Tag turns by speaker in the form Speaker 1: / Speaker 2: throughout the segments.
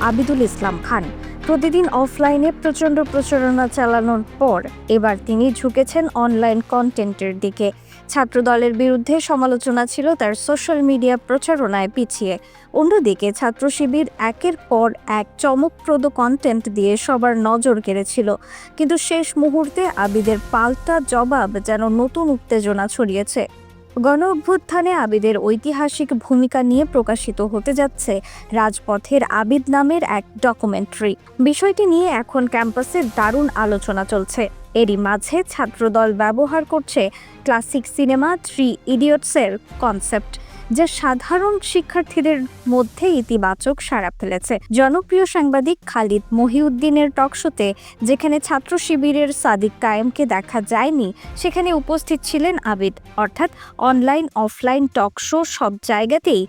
Speaker 1: আবিদুল ইসলাম খান। প্রতিদিন অফলাইনে প্রচণ্ড প্রচারণা চালানোর পর এবার তিনি ঝুঁকেছেন অনলাইন কন্টেন্টের দিকে। ছাত্রদলের বিরুদ্ধে সমালোচনা ছিল তার সোশ্যাল মিডিয়া প্রচারণায় পিছিয়ে। অন্যদিকে ছাত্র শিবির একের পর এক চমকপ্রদ কন্টেন্ট দিয়ে সবার নজর কেড়েছিল। কিন্তু শেষ মুহূর্তে আবিদের পাল্টা জবাব যেন নতুন উত্তেজনা ছড়িয়েছে। গণ অভ্যুত্থানে আবিদের ঐতিহাসিক ভূমিকা নিয়ে প্রকাশিত হতে যাচ্ছে রাজপথের আবিদ নামের এক ডকুমেন্টারি। বিষয়টি নিয়ে এখন ক্যাম্পাসে দারুণ আলোচনা চলছে। এরই মাঝে ছাত্রদল ব্যবহার করছে ক্লাসিক সিনেমা থ্রি ইডিয়টসের কনসেপ্ট। যা সাধারণ শিক্ষার্থীদের মধ্যে ইতিবাচক সাড়া ফেলেছে। জনপ্রিয় সাংবাদিক খালিদ মহিউদ্দিনের টকশোতে যেখানে ছাত্র শিবিরের সাদিক কায়েমকে দেখা যায়নি, সেখানে উপস্থিত ছিলেন আবিদ। অর্থাৎ অনলাইন, অফলাইন টকশো সব জায়গাতেই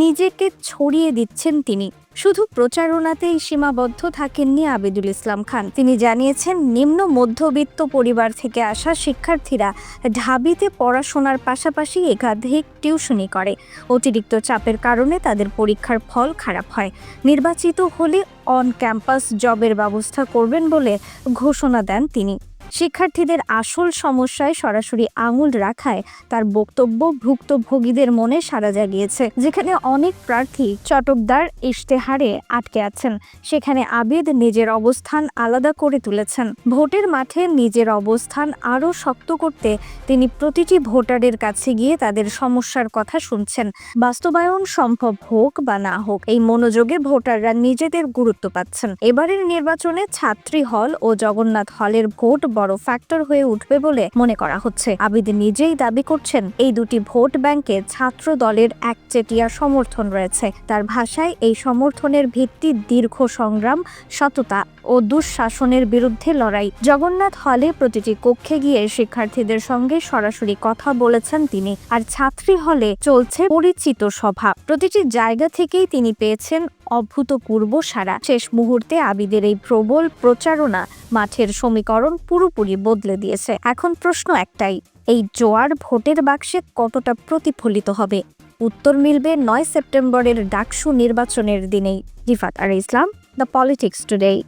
Speaker 1: নিজেকে ছড়িয়ে দিচ্ছেন তিনি। শুধু প্রচারণাতেই সীমাবদ্ধ থাকেননি আবিদুল ইসলাম খান। তিনি জানিয়েছেন, নিম্ন মধ্যবিত্ত পরিবার থেকে আসা শিক্ষার্থীরা ঢাবিতে পড়াশোনার পাশাপাশি একাধিক টিউশনি করে। অতিরিক্ত চাপের কারণে তাদের পরীক্ষার ফল খারাপ হয়। নির্বাচিত হলে অন ক্যাম্পাস জবের ব্যবস্থা করবেন বলে ঘোষণা দেন তিনি। শিক্ষার্থীদের আসল সমস্যায় সরাসরি আঙুল রাখায় তার বক্তব্য ভুক্তভোগীদের মনে সাড়া জাগিয়েছে। যেখানে অনেক প্রার্থী চটকদার ইশতেহারে আটকে আছেন। সেখানে আবিদ নিজের অবস্থান আলাদা করে তুলেছেন। ভোটের মাঠে নিজের অবস্থান আরও শক্ত করতে তিনি প্রতিটি ভোটারের কাছে গিয়ে তাদের সমস্যার কথা শুনছেন। বাস্তবায়ন সম্ভব হোক বা না হোক, এই মনোযোগে ভোটাররা নিজেদের গুরুত্ব পাচ্ছেন। এবারের নির্বাচনে ছাত্রী হল ও জগন্নাথ হলের ভোট বড় ফ্যাক্টর হয়ে উঠবে বলে মনে করা হচ্ছে। আবিদ নিজেই দাবি করছেন, এই দুটি ভোট ব্যাংকে ছাত্র দলের একচেটিয়া সমর্থন রয়েছে। তার ভাষায়, এই সমর্থনের ভিত্তি দীর্ঘ সংগ্রাম, সততা ও দুঃশাসনের বিরুদ্ধে লড়াই। জগন্নাথ হলে প্রতিটি কক্ষে গিয়ে শিক্ষার্থীদের সঙ্গে সরাসরি কথা বলেছেন তিনি। আর ছাত্রী হলে চলছে পরিচিত সভা। প্রতিটি জায়গা থেকেই তিনি পেয়েছেন অভূতপূর্ব সারা। শেষ মুহূর্তে আবিদের এই প্রবল প্রচারণা মাঠের সমীকরণ পুরোপুরি বদলে দিয়েছে। এখন প্রশ্ন একটাই, এই জোয়ার ভোটের বাক্সে কতটা প্রতিফলিত হবে? উত্তর মিলবে নয় সেপ্টেম্বরের ডাকসু নির্বাচনের দিনেই। রিফাত আর ইসলাম, দ্য পলিটিক্স টুডে।